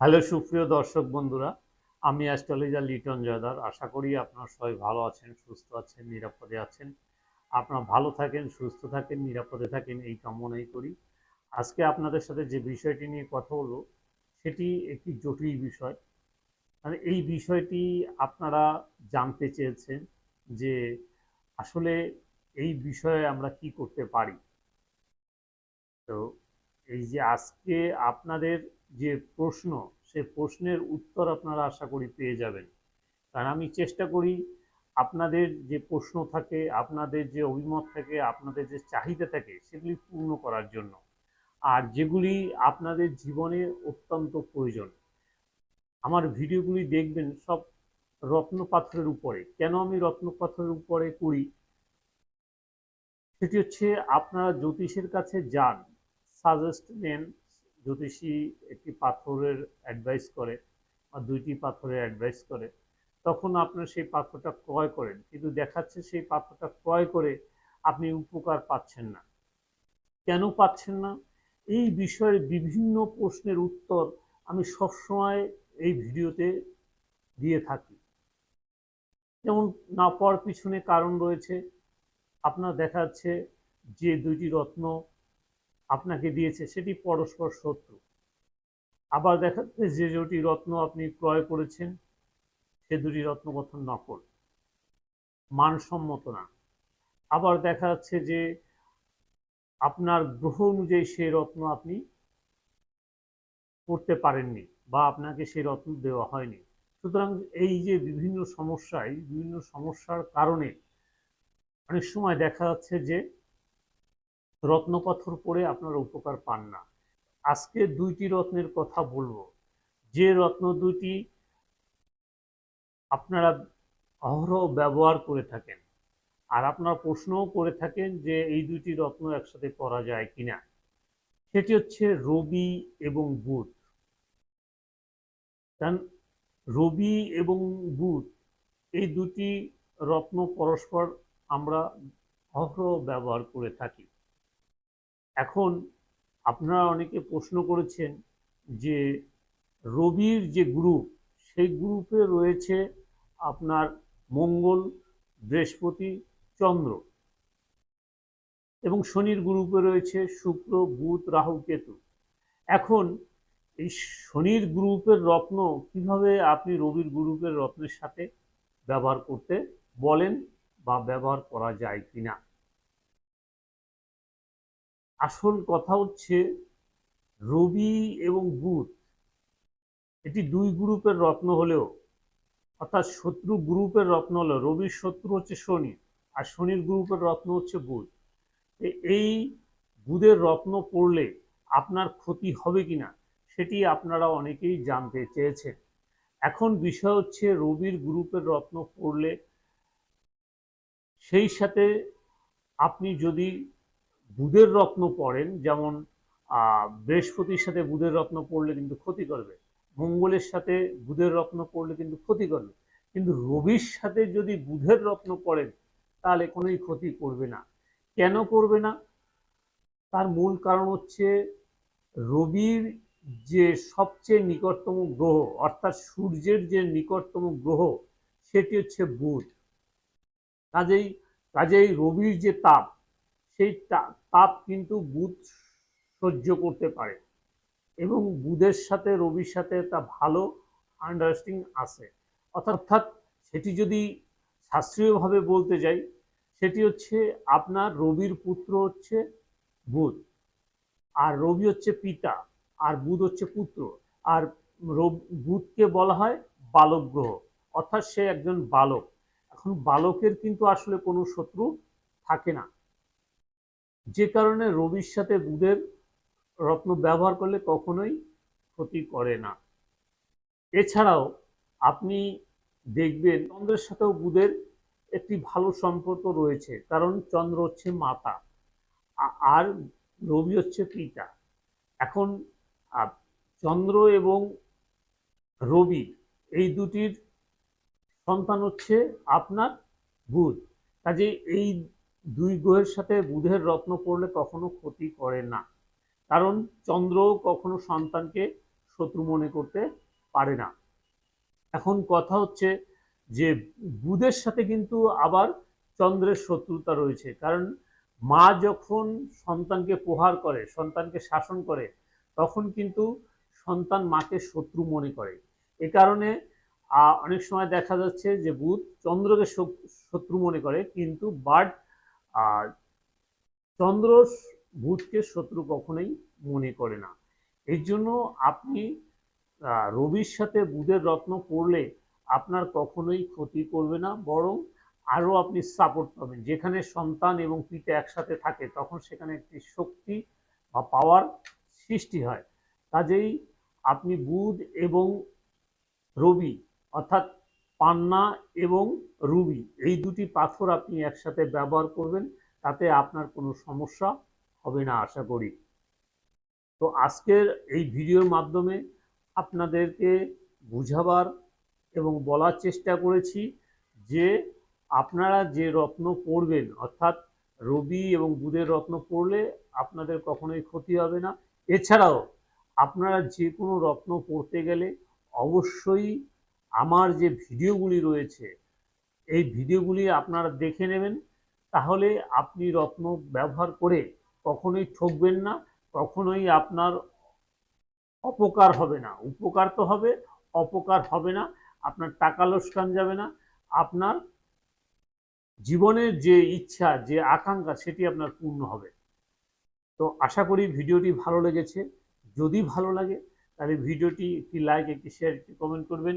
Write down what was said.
Hello, সুপ্রিয় দর্শক বন্ধুরা, আমি অ্যাস্ট্রোলজার লিটন জয়দার। আশা করি আপনারা সবাই ভালো আছেন, সুস্থ আছেন, নিরাপদে আছেন। আপনারা ভালো থাকেন, সুস্থ থাকেন, নিরাপদে থাকেন, এই কামনাই করি। আজকে আপনাদের সাথে যে বিষয়টি নিয়ে কথা হলো সেটি একটি জটিল বিষয়। মানে এই বিষয়টি আপনারা জানতে চেয়েছেন যে আসলে এই বিষয়ে আমরা কি করতে পারি। তো এই যে আজকে আপনাদের যে প্রশ্ন, সে প্রশ্নের উত্তর আপনারা আশা করি পেয়ে যাবেন। কারণ আমি চেষ্টা করি আপনাদের যে প্রশ্ন থাকে, আপনাদের যে অভিমত থাকে, আপনাদের যে চাহিদা থাকে, সেগুলি পূর্ণ করার জন্য। আর যেগুলি আপনাদের জীবনে অত্যন্ত প্রয়োজন। আমার ভিডিওগুলি দেখবেন সব রত্ন পাথরের উপরে। কেন আমি রত্ন পাথরের উপরে করি? সেটি হচ্ছে আপনারা জ্যোতিষের কাছে যান সাজেস্ট নেন জ্যোতিষী একটি পাথরের অ্যাডভাইস করে বা দুইটি পাথরের অ্যাডভাইস করে, তখন আপনার সেই পাথরটা ক্রয় করেন। কিন্তু দেখাচ্ছে সেই পাথরটা ক্রয় করে আপনি উপকার পাচ্ছেন না। কেন পাচ্ছেন না? এই বিষয়ের বিভিন্ন প্রশ্নের উত্তর আমি সবসময় এই ভিডিওতে দিয়ে থাকি। যেমন না পাওয়ার পিছনে কারণ রয়েছে। আপনার দেখা যাচ্ছে যে দুইটি রত্ন আপনাকে দিয়েছে সেটি পরস্পর শত্রু। আবার দেখা যে দুটি রত্ন আপনি ক্রয় করেছেন, সে দুটি রত্ন নকল। মানসম্মত না। আবার দেখা যাচ্ছে যে আপনার গ্রহ অনুযায়ী সেই রত্ন আপনি করতে পারেননি বা আপনাকে সেই রত্ন দেওয়া হয়নি। সুতরাং এই যে বিভিন্ন সমস্যায়, বিভিন্ন সমস্যার কারণে অনেক সময় দেখা যাচ্ছে যে রত্নপাথর পরে আপনারা উপকার পান না। আজকে দুইটি রত্নের কথা বলব। যে রত্ন দুটি আপনারা অহরহ ব্যবহার করে থাকেন আর আপনারা প্রশ্নও করে থাকেন যে এই দুইটি রত্ন একসাথে করা যায় কিনা। সেটি হচ্ছে রবি এবং বুধ। কারণ রবি এবং বুধ এই দুটি রত্ন পরস্পর আমরা অহরহ ব্যবহার করে থাকি। এখন আপনারা অনেকে প্রশ্ন করেছেন যে রবির যে গ্রুপ, সেই গ্রুপে রয়েছে আপনার মঙ্গল, বৃহস্পতি, চন্দ্র এবং শনির গ্রুপে রয়েছে শুক্র, বুধ, রাহু, কেতু। এখন এই শনির গ্রুপের রত্ন কীভাবে আপনি রবির গ্রুপের রত্নের সাথে ব্যবহার করতে বলেন বা ব্যবহার করা যায় কিনা? আসল কথা হচ্ছে রবি এবং বুধ, এটি দুই গ্রুপের রত্ন হলেও, অর্থাৎ শত্রু গ্রুপের রত্ন হলেও, রবির শত্রু হচ্ছে শনি আর শনির গ্রুপের রত্ন হচ্ছে বুধ। এই বুধের রত্ন পড়লে আপনার ক্ষতি হবে কি না সেটি আপনারা অনেকেই জানতে চেয়েছেন। এখন বিষয় হচ্ছে রবির গ্রুপের রত্ন পড়লে সেই সাথে আপনি যদি বুধের রত্ন পড়েন, যেমন বৃহস্পতির সাথে বুধের রত্ন পড়লে কিন্তু ক্ষতি করবে, মঙ্গলের সাথে বুধের রত্ন পড়লে কিন্তু ক্ষতি করবে, কিন্তু রবির সাথে যদি বুধের রত্ন পড়েন, তাহলে কোনোই ক্ষতি করবে না। কেন করবে না? তার মূল কারণ হচ্ছে, রবির যে সবচেয়ে নিকটতম গ্রহ, অর্থাৎ সূর্যের যে নিকটতম গ্রহ, সেটি হচ্ছে বুধ। কাজেই কাজেই রবির যে তাপ সেই তাপ কিন্তু বুধ সহ্য করতে পারে। এবং বুধের সাথে রবির সাথে তা ভালো আন্ডারস্ট্যান্ডিং আছে। অর্থাৎ সেটি যদি শাস্ত্রীয়ভাবে বলতে যাই, সেটি হচ্ছে আপনার রবির পুত্র হচ্ছে বুধ, আর রবি হচ্ছে পিতা, আর বুধ হচ্ছে পুত্র, আর বুধকে বলা হয় বালক গ্রহ, অর্থাৎ সে একজন বালক। এখন বালকের কিন্তু আসলে কোনো শত্রু থাকে না। যে কারণে রবির সাথে বুধের রত্ন ব্যবহার করলে কখনোই ক্ষতি করে না। এছাড়াও আপনি দেখবেন চন্দ্রের সাথেও বুধের একটি ভালো সম্পর্ক রয়েছে, কারণ চন্দ্র হচ্ছে মাতা। আর রবি হচ্ছে পিতা। এখন চন্দ্র এবং রবি এই দুটির সন্তান হচ্ছে আপনার বুধ। কাজে এই দুই গ্রহের সাথে বুধের রত্ন পড়লে কখনো ক্ষতি করে না। কারণ চন্দ্র কখনো সন্তানকে শত্রু মনে করতে পারে না। এখন কথা হচ্ছে যে, বুধের সাথে কিন্তু আবার চন্দ্রের শত্রুতা রয়েছে। কারণ মা যখন সন্তানকে প্রহার করে, সন্তানকে শাসন করে, তখন কিন্তু সন্তান মাকে শত্রু মনে করে। এ কারণে অনেক সময় দেখা যাচ্ছে যে, বুধ চন্দ্রকে শত্রু মনে করে, কিন্তু বাট চন্দ্র বুধকে শত্রু কখনোই মনে করে না। এর জন্য আপনি রবির সাথে বুধের রত্ন পড়লে আপনার কখনোই ক্ষতি করবে না, বরং আরও আপনি সাপোর্ট পাবেন। যেখানে সন্তান এবং পিতা একসাথে থাকে, তখন সেখানে একটি শক্তি বা পাওয়ার সৃষ্টি হয়। কাজেই আপনি বুধ এবং রবি, অর্থাৎ পান্না এবং রুবি, এই দুটি পাথর আপনি একসাথে ব্যবহার করবেন, তাতে আপনার কোনো সমস্যা হবে না, আশা করি। তো আজকের এই ভিডিওর মাধ্যমে আপনাদেরকে বুঝাবার এবং বলার চেষ্টা করেছি যে আপনারা যে রত্ন পড়বেন, অর্থাৎ রবি এবং বুধের রত্ন পড়লে আপনাদের কখনোই ক্ষতি হবে না। এছাড়াও আপনারা যে কোনো রত্ন পড়তে গেলে অবশ্যই আমার যে ভিডিওগুলি রয়েছে, এই ভিডিওগুলি আপনারা দেখে নেবেন। তাহলে আপনি রত্ন ব্যবহার করে কখনোই ঠকবেন না, কখনোই আপনার অপকার হবে না। উপকার তো হবে, অপকার হবে না, আপনার টাকা লোকসান যাবে না, আপনার জীবনের যে ইচ্ছা, যে আকাঙ্ক্ষা, সেটি আপনার পূর্ণ হবে। তো আশা করি ভিডিওটি ভালো লেগেছে। যদি ভালো লাগে, তাহলে ভিডিওটি একটি লাইক একটি শেয়ার একটি কমেন্ট করবেন।